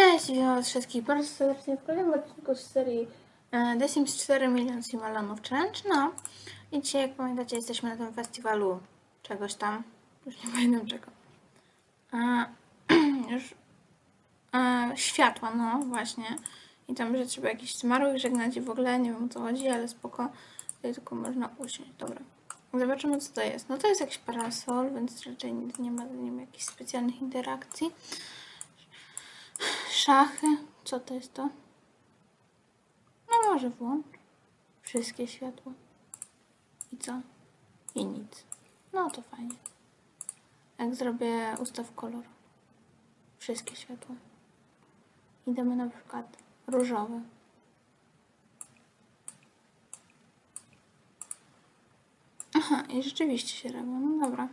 Cześć, witam wszystkich bardzo serdecznie w kolejnym odcinku z serii e, The Sims 4 Milion Simalonów Challenge. No i dzisiaj, jak pamiętacie, jesteśmy na tym festiwalu czegoś tam, już nie pamiętam czego. E, już e, światła, no właśnie. I tam, że trzeba jakiś zmarłych żegnać i w ogóle nie wiem o co chodzi, ale spoko. Tutaj tylko można usiąść, dobra. Zobaczymy co to jest. No to jest jakiś parasol, więc raczej nie ma z nim jakichś specjalnych interakcji. Szachy. Co to jest to? No może włącz. Wszystkie światła. I co? I nic. No to fajnie. Jak zrobię ustaw kolor. Wszystkie światła. I damy na przykład różowy. Aha, i rzeczywiście się robią. No dobra.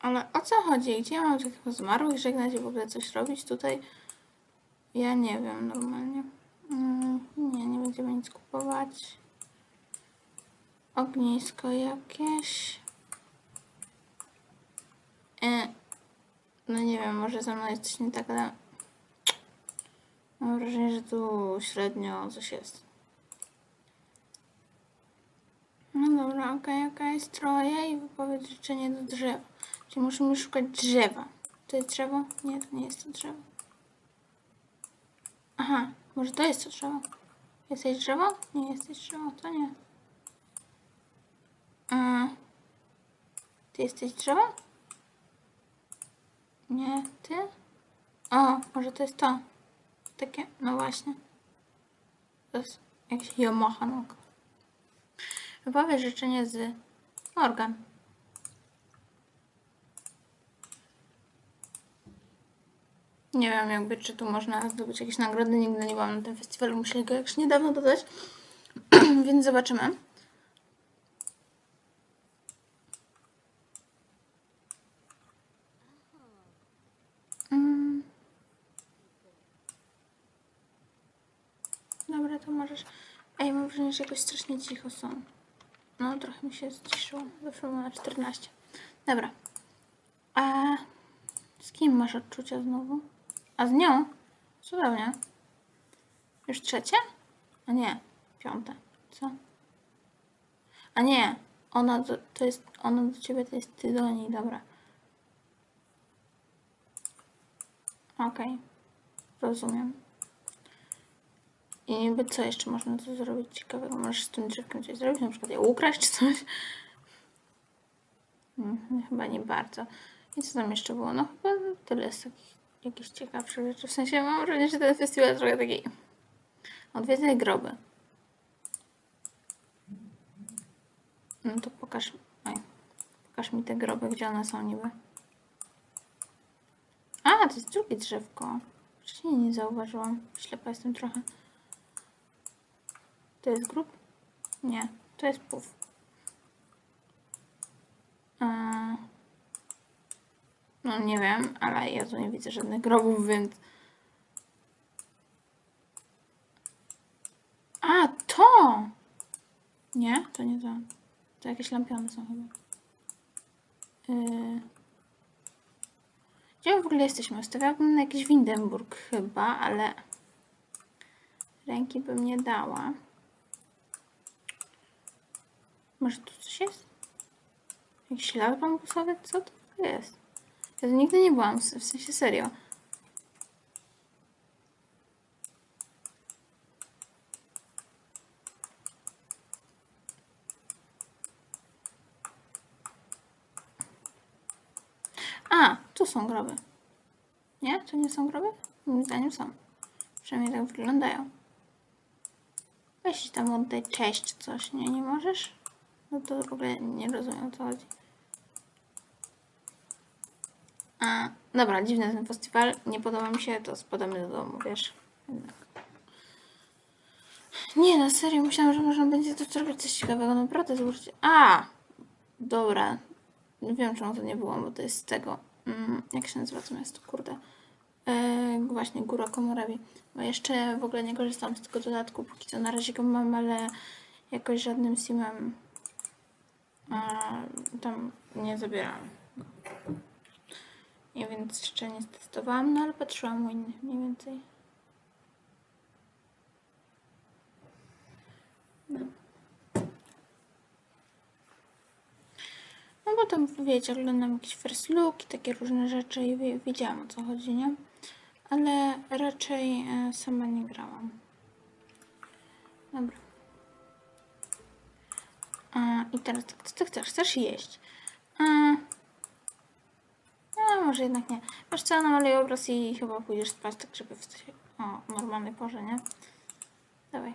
Ale o co chodzi? Gdzie ja mam tych zmarłych żegnać i w ogóle coś robić tutaj? Ja nie wiem normalnie. Mm, nie, nie będziemy nic kupować. Ognisko jakieś. E, no nie wiem, może ze mną jest coś nie tak, ale mam wrażenie, że tu średnio coś jest. No dobra, okej, okej, stroje i wypowiedź życzenie do drzewa. Czyli musimy szukać drzewa. To jest drzewo? Nie, to nie jest to drzewo. Aha, może to jest to drzewo. Jesteś drzewo? Nie jesteś drzewo, to nie. Ty jesteś drzewo? Nie, ty? O, może to jest to. Takie, no właśnie. To jest jakiś Yamaha. Wypowiedz życzenie z Morgan. Nie wiem jakby, czy tu można zdobyć jakieś nagrody. Nigdy nie byłam na tym festiwalu. Musieli go jakś niedawno dodać. Więc zobaczymy. Mm. Dobra, to możesz... Ej, mam wrażenie, że jakoś strasznie cicho są. No, trochę mi się zciszyło. Wyszło na 14. Dobra. A z kim masz odczucia znowu? A z nią? Cudownie. Już trzecie? A nie, piąte. Co? A nie, ona do, to jest, ona do ciebie to jest ty do niej, dobra. Okej, rozumiem. I niby co jeszcze można tu zrobić ciekawego? Możesz z tym drzewkiem coś zrobić, na przykład je ukraść czy coś? Mhm, chyba nie bardzo. I co tam jeszcze było? No chyba tyle z takich jakichś ciekawszych rzeczy. W sensie mam wrażenie, że ten festiwal trochę taki... Odwiedzaj groby. No to pokaż... Oj, pokaż mi te groby, gdzie one są niby. A, to jest drugie drzewko. Wcześniej nie zauważyłam. Ślepa jestem trochę. To jest grób? Nie, to jest puf. Eee, No nie wiem, ale ja tu nie widzę żadnych grobów, więc... A, to! Nie, to nie to. To jakieś lampiony są chyba. Yy... Gdzie w ogóle jesteśmy? Ustawiałabym na jakiś Windenburg chyba, ale... Ręki bym nie dała. Może tu coś jest? Jakiś ślad bambusowy? Co to jest? Tu nigdy nie byłam, w sensie serio. A, tu są groby. Nie? To nie są groby? Moim zdaniem są. Przynajmniej tak wyglądają. Weź tam oddaj cześć coś, nie? Nie możesz? No to w ogóle nie rozumiem o co chodzi. A, dobra, dziwny ten festiwal. Nie podoba mi się, to spadamy do domu, wiesz? Jednak. Nie, na serio, myślałam, że można będzie tu zrobić coś ciekawego. Naprawdę zobaczcie. A! Dobra. Nie wiem, czemu to nie było, bo to jest z tego. Mm, jak się nazywa to miasto? Kurde. E, właśnie, Góra Komorawi. Bo jeszcze w ogóle nie korzystam z tego dodatku, póki co na razie go mam, ale jakoś żadnym simem tam nie zabierałam. Ja więc jeszcze nie testowałam, no ale patrzyłam u innych mniej więcej. No. no. bo tam, wiecie, oglądam jakieś first look i takie różne rzeczy i wiedziałam o co chodzi, nie? Ale raczej e, sama nie grałam. Dobra. I teraz, co ty chcesz? Chcesz jeść? Może jednak nie. Wiesz co, namaluję obraz i chyba pójdziesz spać, tak żeby wstać o normalnej porze, nie? Dawaj.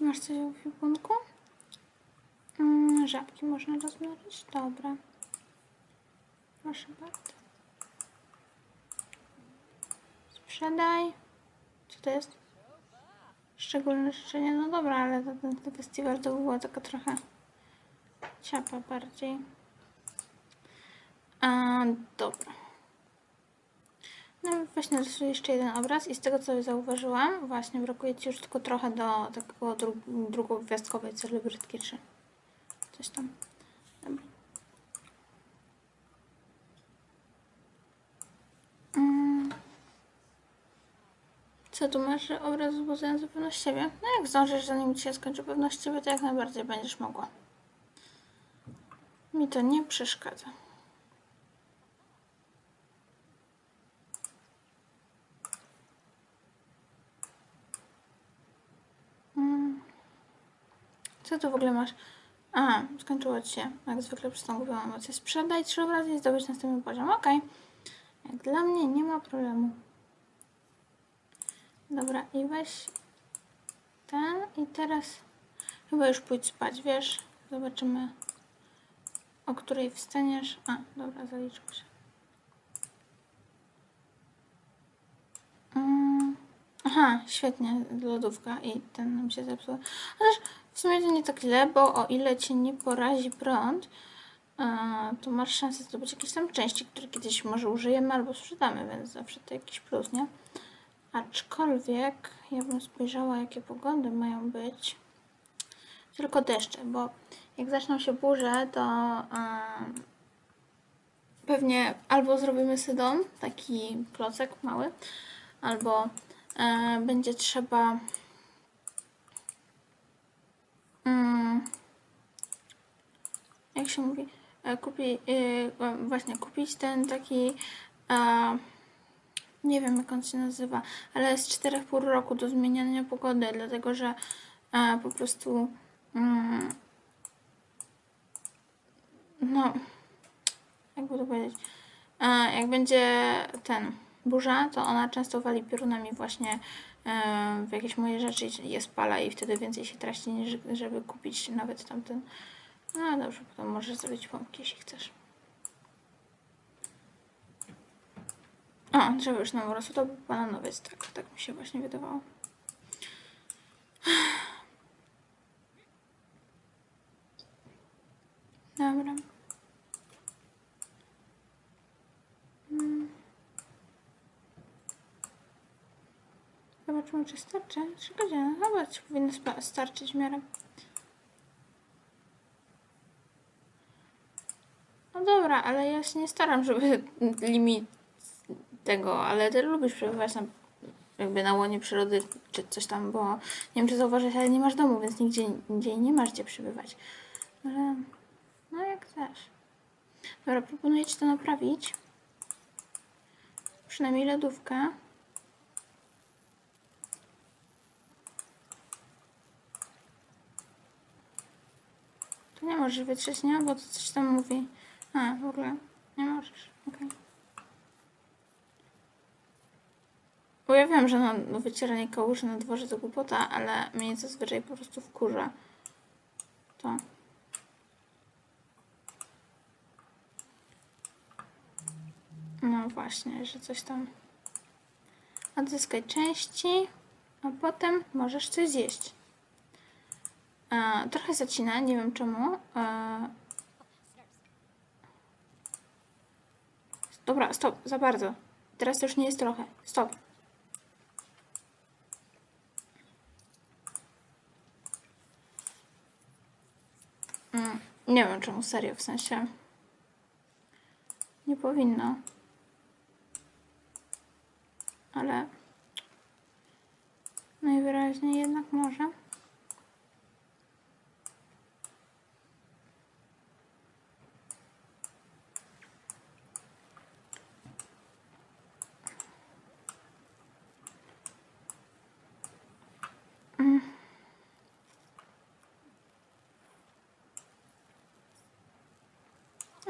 Masz coś w ekwipunku? Mm, żabki można rozmnożyć? Dobra. Proszę bardzo. Sprzedaj. Co to jest? Szczególne życzenie? No dobra, ale ten, ten festiwal to była taka trochę ciapa bardziej. A, dobra. No właśnie rysuję jeszcze jeden obraz i z tego co zauważyłam, właśnie brakuje Ci już tylko trochę do takiego dru drugogwiazdkowej celebrytki czy coś tam. Dobra. Mm. Co tu masz, obraz wzbudzający pewność siebie? No jak zdążysz, zanim Ci się skończy pewność siebie, to jak najbardziej będziesz mogła. Mi to nie przeszkadza. Mm. Co tu w ogóle masz? A, skończyło ci się. Jak zwykle przez tą głupią emocję. Sprzedaj trzy obrazy i zdobyć następny poziom. Okej. Jak dla mnie nie ma problemu. Dobra, i weź ten i teraz chyba już pójdź spać, wiesz? Zobaczymy o której wstaniesz. A, dobra, zaliczył się. Mm. Aha, świetnie, lodówka i ten nam się zepsuł. W sumie to nie tak źle, bo o ile cię nie porazi prąd, to masz szansę zdobyć jakieś tam części, które kiedyś może użyjemy albo sprzedamy, więc zawsze to jakiś plus, nie? Aczkolwiek ja bym spojrzała, jakie pogody mają być. Tylko deszcze, bo jak zaczną się burze, to em, pewnie albo zrobimy sobie dom, taki klocek mały, albo e, będzie trzeba mm, jak się mówi, kupi, e, właśnie kupić ten taki e, nie wiem jak on się nazywa, ale jest 4,5 roku do zmieniania pogody, dlatego że e, po prostu mm, no jakby to powiedzieć e, jak będzie ten burza, to ona często wali piorunami właśnie e, w jakieś moje rzeczy je spala i wtedy więcej się traci niż żeby kupić nawet tamten no dobrze, potem możesz zrobić pompki jeśli chcesz A, drzewo już nam urosło, to bananowiec, tak, tak mi się właśnie wydawało. Dobra. Mm. Zobaczymy, czy starczy. Trzy godziny. Chyba ci powinno starczyć w miarę. Dobra, ale ja się nie staram, żeby limit tego, ale ty lubisz przebywać na, jakby na łonie przyrody czy coś tam, bo nie wiem czy zauważyłeś, ale nie masz domu, więc nigdzie indziej nie masz gdzie przebywać. No jak chcesz. Dobra, proponuję ci to naprawić. Przynajmniej lodówkę. Tu nie możesz wytrzeć, nie? Bo to coś tam mówi. A, w ogóle nie możesz. Okej. Bo ja wiem, że no, wycieranie kałuży na dworze to głupota, ale mnie zazwyczaj po prostu wkurza. To. No właśnie, że coś tam. Odzyskaj części, a potem możesz coś zjeść. E, trochę zacina, nie wiem czemu. E, Dobra, stop, za bardzo. Teraz to już nie jest trochę. Stop. Mm, nie wiem czemu serio, w sensie... Nie powinno. Ale... Najwyraźniej jednak może.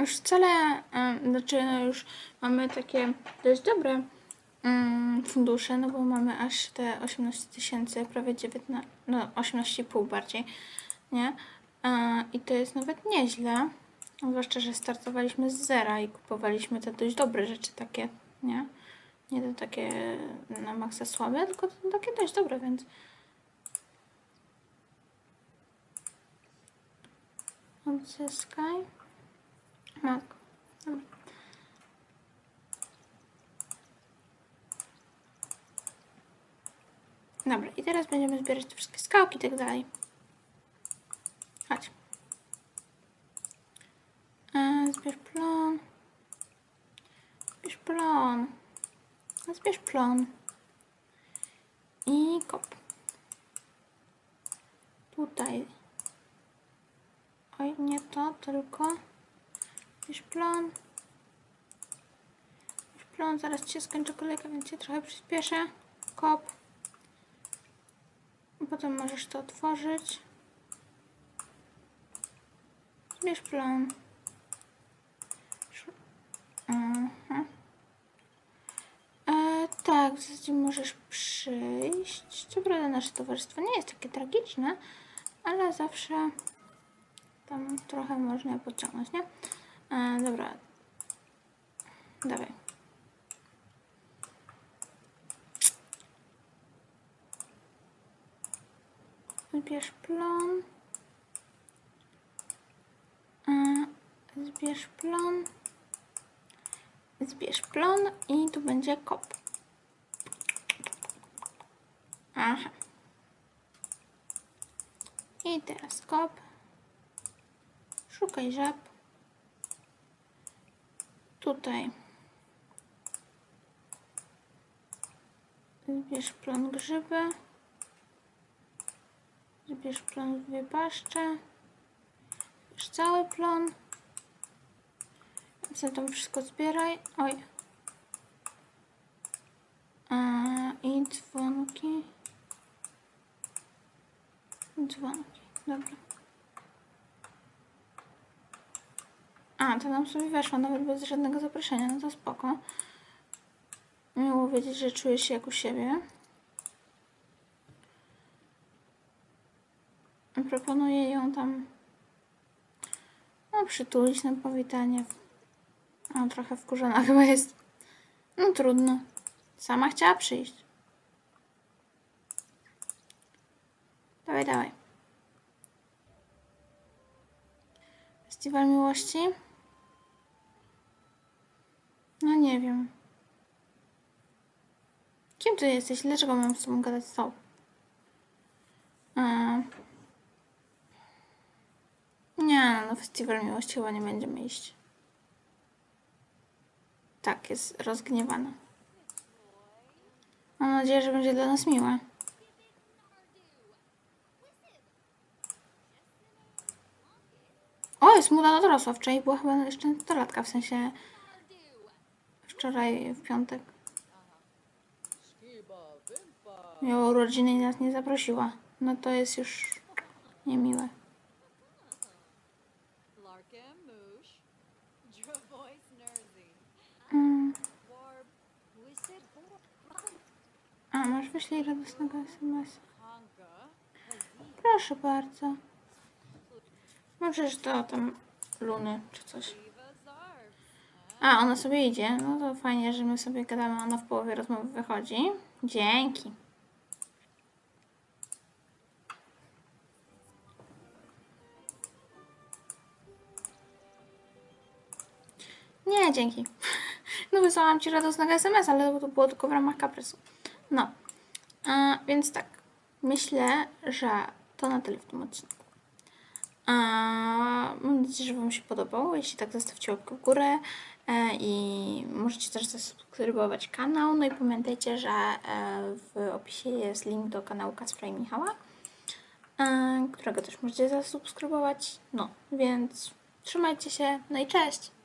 Już wcale, znaczy no już mamy takie dość dobre fundusze, no bo mamy aż te 18 tysięcy, prawie 19, no 18,5 bardziej, nie? E, I to jest nawet nieźle, zwłaszcza, że startowaliśmy z zera i kupowaliśmy te dość dobre rzeczy takie, nie? Nie te takie na maksa słabe, tylko te takie dość dobre, więc odzyskaj. Dobra, i teraz będziemy zbierać te wszystkie skałki i tak dalej. Chodź. E, zbierz plon. Zbierz plon. No, Zbierz plon. I kop. Tutaj. Oj, nie to, tylko... Już plon. Już plon, zaraz się skończy kolejka, więc cię trochę przyspieszę. Kop. Potem możesz to otworzyć. Bierz plon. E, tak, w zasadzie możesz przyjść. Co prawda nasze towarzystwo nie jest takie tragiczne, ale zawsze tam trochę można je podciągnąć, nie? E, dobra. Dawaj. Zbierz plon. E, zbierz plon. Zbierz plon i tu będzie kop. Aha. I teraz kop. Szukaj żab. Tutaj. Zbierz plon grzyby. Zbierz plon dwie paszcze. Zbierz cały plon. Zatem wszystko zbieraj. Oj. I dzwonki. Dzwonki. Dobra. A, to nam sobie weszło nawet bez żadnego zaproszenia, no to spoko. Miło wiedzieć, że czuję się jak u siebie. Proponuję ją tam no, przytulić na powitanie. A, trochę wkurzona chyba jest. No trudno. Sama chciała przyjść. Dawaj, dawaj. Festiwal miłości? No nie wiem. Kim ty jesteś? Dlaczego mam z tobą gadać? A. Nie, no, festiwal miłości chyba nie będziemy iść. Tak, jest rozgniewana. Mam nadzieję, że będzie dla nas miła. O, jest młoda dorosła. Wczoraj była chyba jeszcze nastolatka, w sensie wczoraj w piątek. Miała urodziny i nas nie zaprosiła. No to jest już niemiłe. Mm. A, masz wyślij radosnego SMS. Proszę bardzo. Możesz to tam Luny czy coś. A, ona sobie idzie. No to fajnie, że my sobie gadamy, ona w połowie rozmowy wychodzi. Dzięki. Nie, dzięki. No wysłałam Ci radosnego SMS, ale to było tylko w ramach kaprysu. No, a, więc tak. Myślę, że to na tyle w tym odcinku. A, mam nadzieję, że Wam się podobało. Jeśli tak, zostawcie łapkę w górę e, i możecie też zasubskrybować kanał. No i pamiętajcie, że e, w opisie jest link do kanału Kacpra i Michała, e, którego też możecie zasubskrybować. No, więc trzymajcie się, no i cześć!